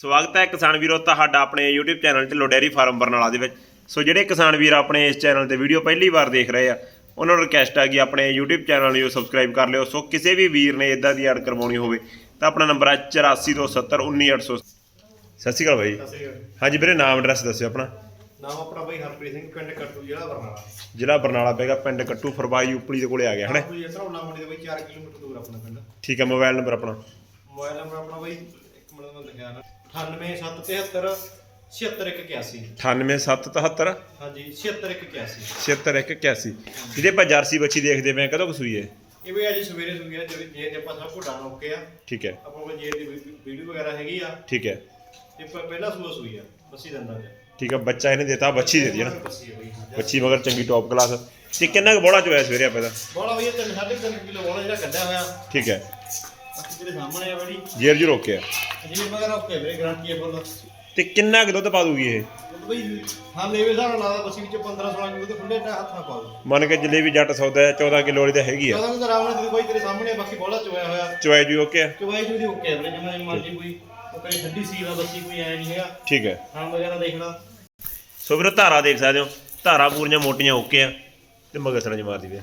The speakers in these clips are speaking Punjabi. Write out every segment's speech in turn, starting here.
ਸਵਾਗਤ ਹੈ ਕਿਸਾਨ ਵੀਰੋ ਤੁਹਾਡਾ ਆਪਣੇ YouTube channel Dhillon dairy farm Barnala ਦੇ ਵਿੱਚ। ਸੋ ਜਿਹੜੇ ਕਿਸਾਨ ਵੀਰ ਆਪਣੇ ਇਸ ਚੈਨਲ ਤੇ ਵੀਡੀਓ ਪਹਿਲੀ ਵਾਰ ਦੇਖ ਰਹੇ ਆ ਉਹਨਾਂ ਨੂੰ ਰਿਕਵੈਸਟ ਹੈ ਕਿ ਆਪਣੇ YouTube ਚੈਨਲ ਨੂੰ ਸਬਸਕ੍ਰਾਈਬ ਕਰ ਲਿਓ। ਸੋ ਕਿਸੇ ਵੀ ਵੀਰ ਨੇ ਇਦਾਂ ਦੀ ਐਡ ਕਰਵਾਉਣੀ ਹੋਵੇ ਤਾਂ ਆਪਣਾ ਨੰਬਰ ਹੈ 8427191800 ਸਤਿ ਸ਼੍ਰੀ ਅਕਾਲ ਬਾਈ। ਹਾਂਜੀ ਵੀਰੇ ਨਾਮ ਐਡਰੈਸ ਦੱਸਿਓ ਆਪਣਾ। ਨਾਮ ਆਪਣਾ ਬਾਈ ਹਰਪ੍ਰੀਤ ਸਿੰਘ ਪਿੰਡ ਕੱਟੂ ਜ਼ਿਲ੍ਹਾ ਬਰਨਾਲਾ। ਜ਼ਿਲ੍ਹਾ ਬਰਨਾਲਾ ਪੈਗਾ ਪਿੰਡ ਕੱਟੂ ਫਰਵਾਈ ਉਪਲੀ ਦੇ ਕੋਲੇ ਆ ਗਿਆ ਹਨਾ? ਕੋਈ ਧਰੌਲਾ ਮੰਡੀ ਦੇ ਬਾਈ 4 ਕਿਲੋਮੀਟਰ ਦੂਰ ਆਪਣਾ ਪਿੰਡ। ਠੀਕ ਹੈ ਮੋਬਾਈਲ ਨੰਬਰ ਆਪਣਾ। ਮੋਬਾਈਲ ਨੰਬਰ ਆਪਣਾ ਬਾਈ ਇੱਕ ਮਿੰਟ ਮੈਂ ਲਿਖਿਆ ਨਾ। 98773 76181 98773 ਹਾਂਜੀ 76181 76181 ਜਿਹਦੇ ਆਪਾਂ ਜਰਸੀ ਬੱਚੀ ਦੇਖਦੇ ਪਏ ਹਾਂ, ਕਦੋਂ ਕੁ ਸੂਈ ਹੈ ਇਹ ਵੀ ਅੱਜ ਸਵੇਰੇ ਸੂਈ ਆ ਜੇ ਜੇ ਆਪਾਂ ਸਭ ਕੁਝ ਡਾਨ ਓਕੇ ਆ। ਠੀਕ ਹੈ। ਆਪਾਂ ਕੋਲ ਜੇ ਦੀ ਵੀਡੀਓ ਵਗੈਰਾ ਹੈਗੀ ਆ। ਠੀਕ ਹੈ। ਤੇ ਪ- ਪਹਿਲਾ ਸੂਆ ਸੂਈ ਆ ਬੱਸੀ ਦੰਦਾਂ ਚ। ਠੀਕ ਹੈ ਬੱਚਾ ਇਹਨੇ ਦਿੱਤਾ ਬੱਚੀ ਦੇ ਦਿੱਤੀ ਹੈ ਨਾ। ਬੱਸੀ ਆ ਬਾਈ। ਬੱਚੀ ਮਗਰ ਚੰਗੀ ਟੌਪ ਕਲਾਸ ਤੇ ਕਿੰਨਾ ਕੁ ਬੋੜਾ ਚੋਇਆ ਸਵੇਰੇ ਆਪਾਂ ਦਾ ਬਈ 3 3.5 ਕਿਲੋ ਬੋਲਾ ਜਿਹੜਾ ਕੱਢਿਆ ਹੋਇਆ। ਠੀਕ ਹੈ। ਤੇਰੇ ਸਾਹਮਣੇ ਆ ਬੜੀ। ਜੇਰ ਜੀ ਰੋਕਿਆ। ਜੀ ਵਗੈਰਾ ਓਕੇ ਵੀਰੇ ਗਾਰੰਟੀ ਹੈ ਬੋਲ ਤੇ ਕਿੰਨਾ ਕੁ ਦੁੱਧ ਪਾ ਦੂਗੀ ਇਹ? ਬਈ ਹਾਂ ਲੈਵੇ ਸਾਰਾ ਲਾਦਾ ਬੱਸੀ ਵਿੱਚ 15 16 ਕਿਲੋ ਤੇ ਖੁੱਲੇ ਟਾ ਹੱਥਾਂ ਪਾ ਦੋ। ਮੰਨ ਕੇ ਜਲੇਬੀ ਜੱਟ ਸੌਦਾ ਹੈ 14 ਕਿਲੋ ਵਾਲੀ ਤਾਂ ਹੈਗੀ ਆ। 14 ਕਿਲੋ ਆਰਾਮ ਨਾਲ ਬਾਈ ਤੇਰੇ ਸਾਹਮਣੇ ਆ, ਬਾਕੀ ਬੋਲਾ ਚੋਇਆ ਹੋਇਆ। ਚੋਇਆ ਜੀ ਓਕੇ ਆ। ਚੋਵਾਈ ਜੀ ਓਕੇ ਵੀਰੇ ਜਿਵੇਂ ਮਰਜ਼ੀ ਕੋਈ ਉਹ ਕਰੇ ਠੱਡੀ ਸੀ ਦਾ ਬੱਸੀ ਕੋਈ ਐ ਨਹੀਂ ਹੈਗਾ। ਠੀਕ ਹੈ। ਹਾਂ ਵਗੈਰਾ ਦੇਖਣਾ। ਸੋ ਵੀਰੋ ਧਾਰਾ ਦੇਖ ਸਕਦੇ ਹੋ। ਧਾਰਾ ਪੂਰੀਆਂ ਮੋਟੀਆਂ ਓਕੇ ਆ ਤੇ ਮਗਰ ਚ ਮਾਰਦੀ ਪਿਆ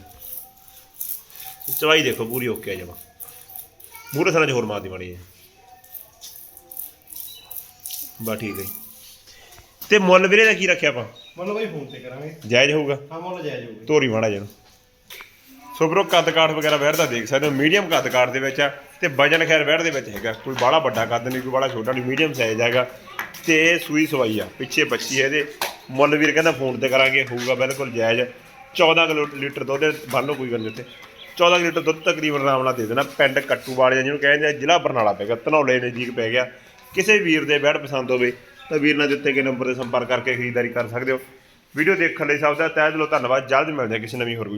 ਚਵਾਈ ਦੇਖੋ ਪੂਰੀ ਓਕੇ ਆ ਜਮਾ। ਮੂਰੇ ਸਰਾਂ ਹੋਰ ਮਾਰਦੀ ਮਾੜੀ ਹੈ ਬਾ ਠੀਕ ਹੈ ਜੀ। ਤੇ ਮੁੱਲ ਵੀਰੇ ਦਾ ਕੀ ਰੱਖਿਆ ਆਪਾਂ? ਮੰਨ ਲਓ ਬਾਈ ਫੋਨ ਤੇ ਕਰਾਂਗੇ। ਜਾਇਜ਼ ਹੋਊਗਾ? ਹਾਂ ਮੁੱਲ ਜਾਇਜ਼ ਹੋਊਗੀ। ਧੋਰੀ ਮਾੜਾ ਜਣ ਸੋ ਵੀਰੋ ਕੱਦ ਕਾਠ ਵਗੈਰਾ ਬੈਠਦਾ ਦੇਖ ਸਕਦੇ ਹੋ। ਮੀਡੀਅਮ ਕੱਦ ਕਾਠ ਦੇ ਵਿੱਚ ਆ ਤੇ ਵਜਨ ਖੈਰ ਬੈਠ ਦੇ ਵਿੱਚ ਹੈਗਾ। ਕੋਈ ਬਾਹਲਾ ਵੱਡਾ ਕੱਦ ਨਹੀਂ ਕੋਈ ਬਾਹਲਾ ਛੋਟਾ ਨਹੀਂ ਮੀਡੀਅਮ ਸਾਈਜ਼ ਹੈਗਾ। ਤੇ ਇਹ ਸੂਈ ਸਵਾਈ ਆ ਪਿੱਛੇ ਬੱਚੀ ਹੈ ਇਹਦੇ। ਮੁੱਲ ਵੀਰ ਕਹਿੰਦਾ ਫੋਨ ਤੇ ਕਰਾਂਗੇ ਹੋਊਗਾ ਬਿਲਕੁਲ ਜਾਇਜ਼। 14 ਕਿਲੋ ਲੀਟਰ ਦੁੱਧ ਬੰਨ ਲਓ ਕੋਈ ਗੱਲ ਨਹੀਂ ਉੱਥੇ। 14 ਲੀਟਰ ਦੁੱਧ ਤਕਰੀਬਨ ਆਰਾਮ ਨਾਲ ਦੇ ਦੇਣਾ। ਪਿੰਡ ਕੱਟੂ ਵਾਲਿਆਂ ਜਿਹਨੂੰ ਕਹਿੰਦੇ ਆ, ਜ਼ਿਲ੍ਹਾ ਬਰਨਾਲਾ ਪੈ ਗਿਆ। ਧਨੌਲੇ ਨਜ਼ਦੀਕ ਪੈ ਗਿਆ। ਕਿਸੇ ਵੀਰ ਦੇ ਬੈਡ ਪਸੰਦ ਹੋਵੇ, ਤਾਂ ਵੀਰ ਨਾਲ ਦਿੱਤੇ ਗਏ ਨੰਬਰ ਤੇ ਸੰਪਰਕ ਕਰਕੇ ਖਰੀਦਦਾਰੀ ਕਰ ਸਕਦੇ ਹੋ। ਵੀਡੀਓ ਦੇਖਣ ਲਈ ਸਭ ਦਾ ਤਹਿ ਦਿਲੋਂ ਧੰਨਵਾਦ। ਜਲਦ ਮਿਲਦੇ ਹਾਂ ਕਿਸੇ ਨਵੀਂ ਹੋਰ ਵੀਡੀਓ